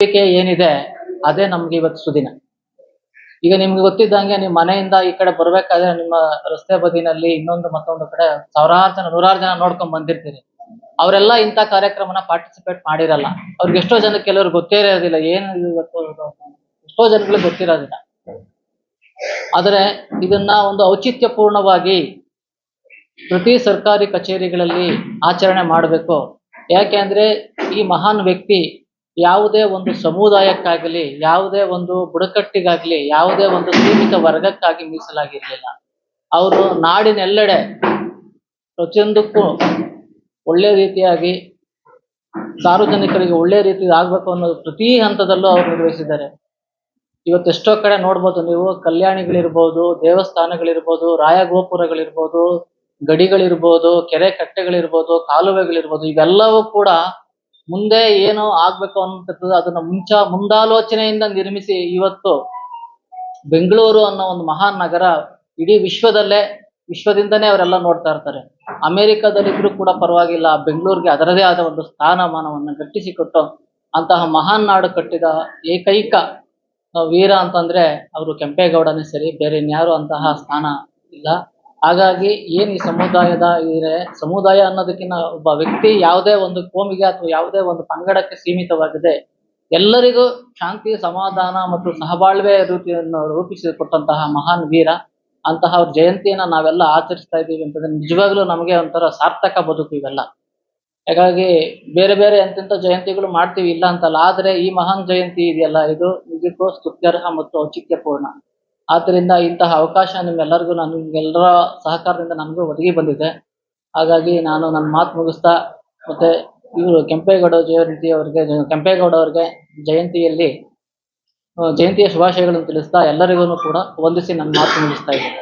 ನಂಬಿಕೆ ಏನಿದೆ, ಅದೇ ನಮ್ಗೆ ಇವತ್ತು ಸುದಿನ. ಈಗ ನಿಮ್ಗೆ ಗೊತ್ತಿದ್ದಂಗೆ ನಿಮ್ ಮನೆಯಿಂದ ಈ ಕಡೆ ಬರ್ಬೇಕಾದ್ರೆ ನಿಮ್ಮ ರಸ್ತೆ ಬದಿನಲ್ಲಿ ಇನ್ನೊಂದು ಮತ್ತೊಂದು ಕಡೆ ಸಾವಿರಾರು ಜನ, ನೂರಾರು ಜನ ನೋಡ್ಕೊಂಡ್ ಬಂದಿರ್ತೀರಿ. ಅವರೆಲ್ಲ ಇಂಥ ಕಾರ್ಯಕ್ರಮನ ಪಾರ್ಟಿಸಿಪೇಟ್ ಮಾಡಿರಲ್ಲ. ಅವ್ರಿಗೆ ಎಷ್ಟೋ ಜನ ಕೆಲವ್ರು ಗೊತ್ತೇ ಇರೋದಿಲ್ಲ, ಏನು ಎಷ್ಟೋ ಜನಗಳಿಗೆ ಗೊತ್ತಿರೋದಿಲ್ಲ. ಆದರೆ ಇದನ್ನ ಒಂದು ಔಚಿತ್ಯಪೂರ್ಣವಾಗಿ ಪ್ರತಿ ಸರ್ಕಾರಿ ಕಚೇರಿಗಳಲ್ಲಿ ಆಚರಣೆ ಮಾಡಬೇಕು. ಯಾಕೆ ಅಂದ್ರೆ ಈ ಮಹಾನ್ ವ್ಯಕ್ತಿ ಯಾವುದೇ ಒಂದು ಸಮುದಾಯಕ್ಕಾಗಲಿ, ಯಾವುದೇ ಒಂದು ಬುಡಕಟ್ಟಿಗಾಗಲಿ, ಯಾವುದೇ ಒಂದು ಸೀಮಿತ ವರ್ಗಕ್ಕಾಗಿ ಮೀಸಲಾಗಿರಲಿಲ್ಲ. ಅವರು ನಾಡಿನೆಲ್ಲೆಡೆ ಪ್ರತಿಯೊಂದಕ್ಕೂ ಒಳ್ಳೆ ರೀತಿಯಾಗಿ, ಸಾರ್ವಜನಿಕರಿಗೆ ಒಳ್ಳೆ ರೀತಿ ಆಗ್ಬೇಕು ಅನ್ನೋದು ಪ್ರತಿ ಹಂತದಲ್ಲೂ ಅವರು ನಿರ್ವಹಿಸಿದ್ದಾರೆ. ಇವತ್ತು ಎಷ್ಟೋ ಕಡೆ ನೋಡ್ಬೋದು ನೀವು, ಕಲ್ಯಾಣಿಗಳಿರ್ಬೋದು, ದೇವಸ್ಥಾನಗಳಿರ್ಬೋದು, ರಾಯಗೋಪುರಗಳಿರ್ಬೋದು, ಗಡಿಗಳಿರ್ಬೋದು, ಕೆರೆ ಕಟ್ಟೆಗಳಿರ್ಬೋದು, ಕಾಲುವೆಗಳಿರ್ಬೋದು, ಇವೆಲ್ಲವೂ ಕೂಡ ಮುಂದೆ ಏನು ಆಗ್ಬೇಕು ಅನ್ನತಕ್ಕದ್ದು ಅದನ್ನ ಮುಂಚ ಮುಂದಾಲೋಚನೆಯಿಂದ ನಿರ್ಮಿಸಿ ಇವತ್ತು ಬೆಂಗಳೂರು ಅನ್ನೋ ಒಂದು ಮಹಾನ್ ನಗರ ಇಡೀ ವಿಶ್ವದಲ್ಲೇ, ವಿಶ್ವದಿಂದನೇ ಅವರೆಲ್ಲ ನೋಡ್ತಾ ಇರ್ತಾರೆ. ಅಮೆರಿಕದಲ್ಲಿದ್ರು ಕೂಡ ಪರವಾಗಿಲ್ಲ, ಬೆಂಗಳೂರಿಗೆ ಅದರದೇ ಆದ ಒಂದು ಸ್ಥಾನಮಾನವನ್ನು ಗಟ್ಟಿಸಿಕೊಟ್ಟು ಅಂತಹ ಮಹಾನ್ ನಾಡು ಕಟ್ಟಿದ ಏಕೈಕ ವೀರ ಅಂತಂದ್ರೆ ಅವರು ಕೆಂಪೇಗೌಡನೇ ಸರಿ, ಬೇರೆ ಇನ್ಯಾರು ಅಂತಹ ಸ್ಥಾನ ಇಲ್ಲ. ಹಾಗಾಗಿ ಏನ್ ಈ ಸಮುದಾಯದ ಇದೆ ಸಮುದಾಯ ಅನ್ನೋದಕ್ಕಿಂತ ಒಬ್ಬ ವ್ಯಕ್ತಿ ಯಾವುದೇ ಒಂದು ಕೋಮಿಗೆ ಅಥವಾ ಯಾವುದೇ ಒಂದು ಪಂಗಡಕ್ಕೆ ಸೀಮಿತವಾಗಿದೆ, ಎಲ್ಲರಿಗೂ ಶಾಂತಿ, ಸಮಾಧಾನ ಮತ್ತು ಸಹಬಾಳ್ವೆ ರೀತಿಯನ್ನು ರೂಪಿಸಿಕೊಟ್ಟಂತಹ ಮಹಾನ್ ವೀರ ಅಂತಹ ಅವ್ರ ಜಯಂತಿಯನ್ನ ನಾವೆಲ್ಲ ಆಚರಿಸ್ತಾ ಇದ್ದೀವಿ ಅಂತಂದ್ರೆ ನಿಜವಾಗ್ಲೂ ನಮಗೆ ಒಂಥರ ಸಾರ್ಥಕ ಬದುಕು ಇವೆಲ್ಲ. ಹಾಗಾಗಿ ಬೇರೆ ಬೇರೆ ಎಂತೆಂಥ ಜಯಂತಿಗಳು ಮಾಡ್ತೀವಿ ಇಲ್ಲ ಅಂತಲ್ಲ, ಆದ್ರೆ ಈ ಮಹಾನ್ ಜಯಂತಿ ಇದೆಯಲ್ಲ, ಇದು ನಿಜಕ್ಕೂ ಸ್ತುತ್ಯರ್ಹ ಮತ್ತು ಔಚಿತ್ಯಪೂರ್ಣ. ಆದ್ದರಿಂದ ಇಂತಹ ಅವಕಾಶ ನಿಮ್ಗೆಲ್ಲರಿಗೂ ನಾನು ನಿಮ್ಗೆಲ್ಲರ ಸಹಕಾರದಿಂದ ನನಗೂ ಒದಗಿ ಬಂದಿದೆ. ಹಾಗಾಗಿ ನಾನು ನನ್ನ ಮಾತು ಮುಗಿಸ್ತಾ, ಮತ್ತೆ ಇವರು ಕೆಂಪೇಗೌಡ ಜಯಂತಿ ಅವರಿಗೆ ಕೆಂಪೇಗೌಡ ಅವರಿಗೆ ಜಯಂತಿಯಲ್ಲಿ, ಜಯಂತಿಯ ಶುಭಾಶಯಗಳನ್ನು ತಿಳಿಸ್ತಾ ಎಲ್ಲರಿಗೂ ಕೂಡ ವಂದಿಸಿ ನನ್ನ ಮಾತು ಮುಗಿಸ್ತಾ ಇದ್ದೀನಿ.